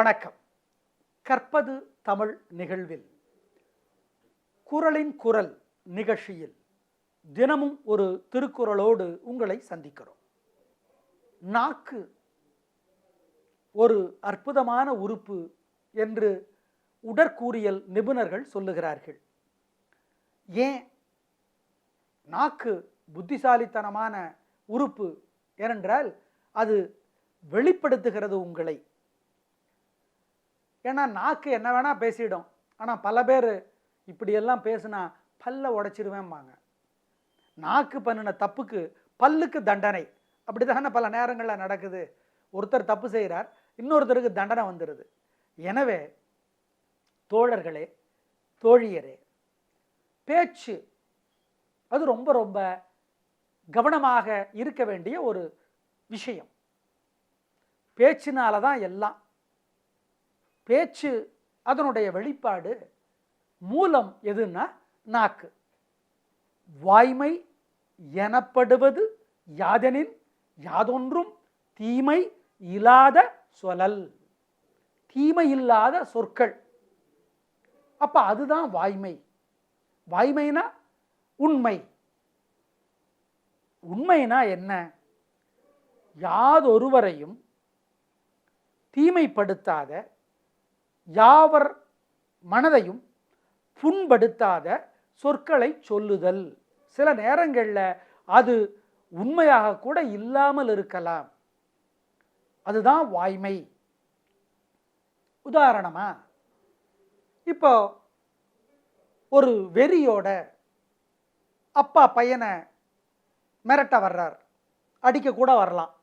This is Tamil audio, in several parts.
வணக்கம். கற்பது தமிழ் நிகழ்வில். குரலின் குரல் நிகழ்ச்சியில் தினமும் ஒரு திருக்குறளோடு உங்களை சந்திக்கிறோம். நாக்கு ஒரு அற்புதமான உறுப்பு என்று உடற்கூறியல் நிபுணர்கள் சொல்லுகிறார்கள். ஏன்? நாக்கு புத்திசாலித்தனமான உறுப்பு ஏனென்றால் அது வெளிப்படுத்துகிறது உங்களை. ஏன்னா நாக்கு என்ன வேணால் பேசிடும். ஆனால் பல பேர் இப்படியெல்லாம் பேசுனா பல்ல உடைச்சிருவேம்பாங்க. நாக்கு பண்ணின தப்புக்கு பல்லுக்கு தண்டனை. அப்படி தானே பல நேரங்களில் நடக்குது. ஒருத்தர் தப்பு செய்கிறார் இன்னொருத்தருக்கு தண்டனை வந்துடுது எனவே தோழர்களே தோழியரே பேச்சு அது ரொம்ப ரொம்ப கவனமாக இருக்க வேண்டிய ஒரு விஷயம். பேச்சினால தான் எல்லாம் பேச்சு அதனுடைய வெளிப்பாடு மூலம் எதுன்னா நாக்கு. வாய்மை எனப்படுவது யாதெனின் யாதொன்றும் தீமை இல்லாத சொலல். தீமை இல்லாத சொற்கள். அப்போ அதுதான் வாய்மை. வாய்மைனா உண்மை. உண்மைனா என்ன? யாதொருவரையும் தீமைப்படுத்தாத யாவர் மனதையும் புண்படுத்தாத சொற்களை சொல்லுதல். சில நேரங்களில் அது உண்மையாக கூட இல்லாமல் இருக்கலாம். அதுதான் வாய்மை. உதாரணமா இப்போ ஒரு வெறியோட அப்பா பையனை மிரட்ட வர்றார். அடிக்க கூட வரலாம்.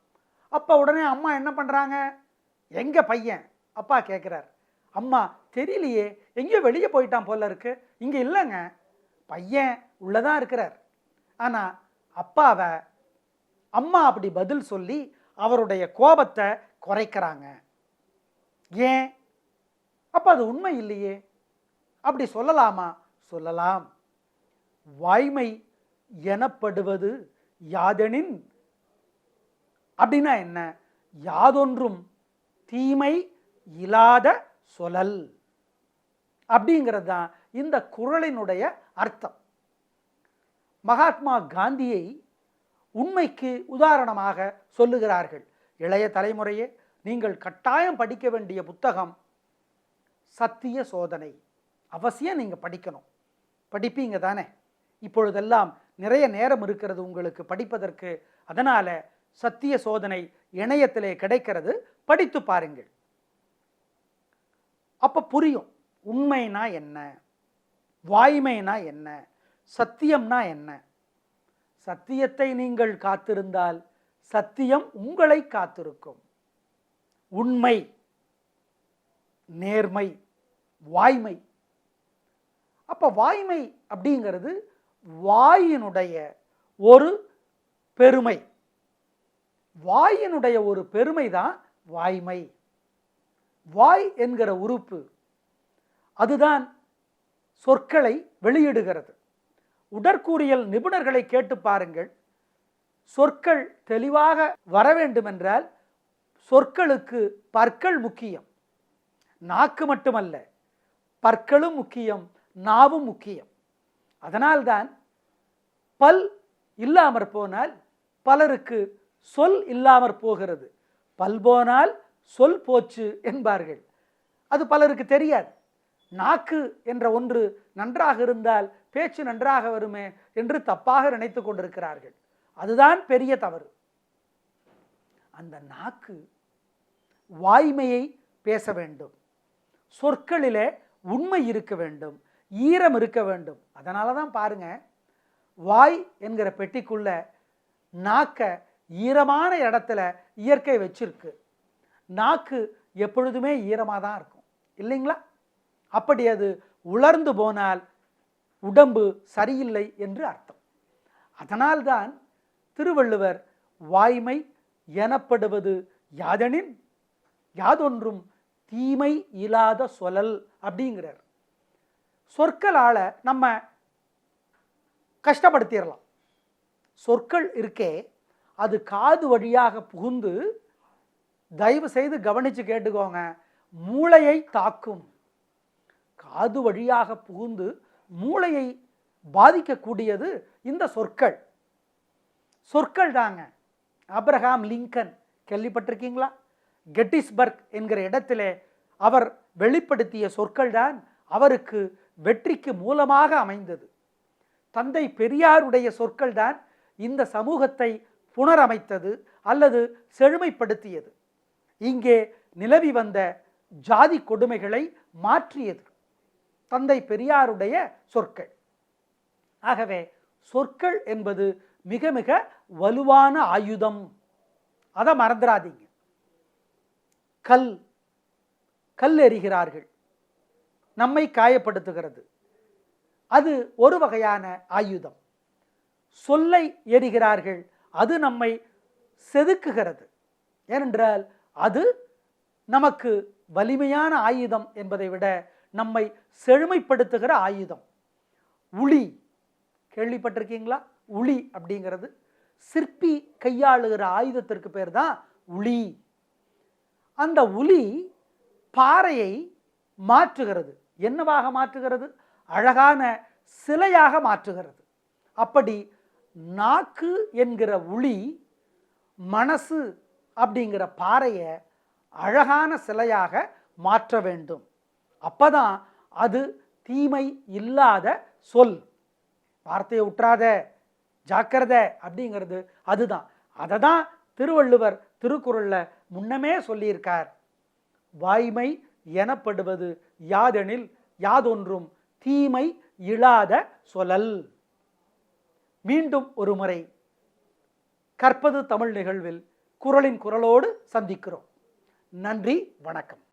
அப்போ உடனே அம்மா என்ன பண்ணுறாங்க எங்கள் பையன்? அப்பா கேட்குறார் அம்மா தெரியலையே. எங்கேயோ வெளியே போயிட்டான் போல இருக்கு. இங்கே இல்லைங்க. பையன் உள்ளதான் இருக்கிறார். ஆனால் அப்பாவை அம்மா அப்படி பதில் சொல்லி அவருடைய கோபத்தை குறைக்கிறாங்க. ஏன்? அப்போ அது உண்மை இல்லையே. அப்படி சொல்லலாமா? சொல்லலாம். வாய்மை எனப்படுவது யாதெனின்? அப்படின்னா என்ன? யாதொன்றும் தீமை இல்லாத சொலல் அப்படிங்கிறது தான் இந்த குறளினுடைய அர்த்தம். மகாத்மா காந்தியை உண்மைக்கு உதாரணமாக சொல்லுகிறார்கள். இளைய தலைமுறையே நீங்கள் கட்டாயம் படிக்க வேண்டிய புத்தகம் சத்திய சோதனை. அவசியம் நீங்கள் படிக்கணும். படிப்பீங்க தானே? இப்பொழுதெல்லாம் நிறைய நேரம் இருக்கிறது உங்களுக்கு படிப்பதற்கு. அதனால் சத்திய சோதனை இணையத்திலே கிடைக்கிறது. படித்து பாருங்கள். அப்போ புரியும். உண்மைனா என்ன? வாய்மைனா என்ன? சத்தியம்னா என்ன? சத்தியத்தை நீங்கள் காத்திருந்தால் சத்தியம் உங்களை காத்திருக்கும். உண்மை நேர்மை வாய்மை. அப்போ வாய்மை அப்படிங்கிறது வாயினுடைய ஒரு பெருமை. வாயினுடைய ஒரு பெருமை தான் வாய்மை. வாய் என்கிற உறுப்பு அதுதான் சொற்களை வெளியிடுகிறது. உடற்கூறியல் நிபுணர்களை கேட்டு பாருங்கள். சொற்கள் தெளிவாக வர வேண்டுமென்றால் சொற்களுக்கு பற்கள் முக்கியம். நாக்கு மட்டுமல்ல பற்களும் முக்கியம் நாவும் முக்கியம். அதனால்தான் பல் இல்லாமற் போனால் பலருக்கு சொல் இல்லாமற் போகிறது. பல் போனால் சொல் போச்சு என்பார்கள். அது பலருக்கு தெரியாது. நாக்கு என்ற ஒன்று நன்றாக இருந்தால் பேச்சு நன்றாக வருமே என்று தப்பாக நினைத்து கொண்டிருக்கிறார்கள். அதுதான் பெரிய தவறு. அந்த நாக்கு வாய்மையை பேச வேண்டும். சொற்களிலே உண்மை இருக்க வேண்டும். ஈரம் இருக்க வேண்டும். அதனால தான் பாருங்க வாய் என்கிற பெட்டிக்குள்ள நாக்க ஈரமான இடத்துல இயற்கை வச்சிருக்கு. நாக்கு எப்பொழுதுமே ஈரமாக தான் இருக்கும். இல்லைங்களா? அப்படி அது உலர்ந்து போனால் உடம்பு சரியில்லை என்று அர்த்தம். அதனால்தான் திருவள்ளுவர் வாய்மை எனப்படுவது யாதெனின் யாதொன்றும் தீமை இல்லாத சொலல் அப்படிங்கிறார். சொற்களால் நம்ம கஷ்டப்படுத்திடலாம் சொற்கள் இருக்கே அது காது வழியாக புகுந்து தயவு செய்து கவனித்து கேட்டுக்கோங்க. மூளையை தாக்கும். காது வழியாக புகுந்து மூளையை பாதிக்கக்கூடியது இந்த சொற்கள். சொற்கள் தாங்க. அப்ரஹாம் லிங்கன் கேள்விப்பட்டிருக்கீங்களா? கெட்டிஸ்பர்க் என்கிற இடத்திலே அவர் வெளிப்படுத்திய சொற்கள் தான் அவருக்கு வெற்றிக்கு மூலமாக அமைந்தது. தந்தை பெரியாருடைய சொற்கள் தான் இந்த சமூகத்தை புனரமைத்தது அல்லது செழுமைப்படுத்தியது. இங்கே நிலவி வந்த ஜாதி கொடுமைகளை மாற்றியது தந்தை பெரியாருடைய சொற்கள். ஆகவே சொற்கள் என்பது மிக மிக வலுவான ஆயுதம். அதை மறந்துடாதீங்க கல் கல் எறிகிறார்கள் நம்மை காயப்படுத்துகிறது. அது ஒரு வகையான ஆயுதம். சொல்லை எறிகிறார்கள் அது நம்மை செதுக்குகிறது. ஏனென்றால் அது நமக்கு வலிமையான ஆயுதம் என்பதை விட நம்மை செழுமைப்படுத்துகிற ஆயுதம். உளி. கேள்விப்பட்டிருக்கீங்களா? உளி அப்படிங்கிறது சிற்பி கையாளுகிற ஆயுதத்திற்கு பேர் தான் உளி. அந்த உளி பாறையை மாற்றுகிறது. என்னவாக மாற்றுகிறது? அழகான சிலையாக மாற்றுகிறது. அப்படி நாக்கு என்கிற உளி மனசு அப்படிங்கிற பாறையை அழகான சிலையாக மாற்ற வேண்டும். அப்போதான் அது தீமை இல்லாத சொல். வார்த்தையை உற்றாத ஜாக்கிரதை அப்படிங்கிறது அதுதான். அதை தான் திருவள்ளுவர் திருக்குறளில் முன்னமே சொல்லியிருக்கார். வாய்மை எனப்படுவது யாதெனில் யாதொன்றும் தீமை இழாத சொலல் மீண்டும் ஒரு முறை. கற்பது தமிழ் நிகழ்வில் குரலின் குரலோடு சந்திக்கிறோம். நன்றி வணக்கம்.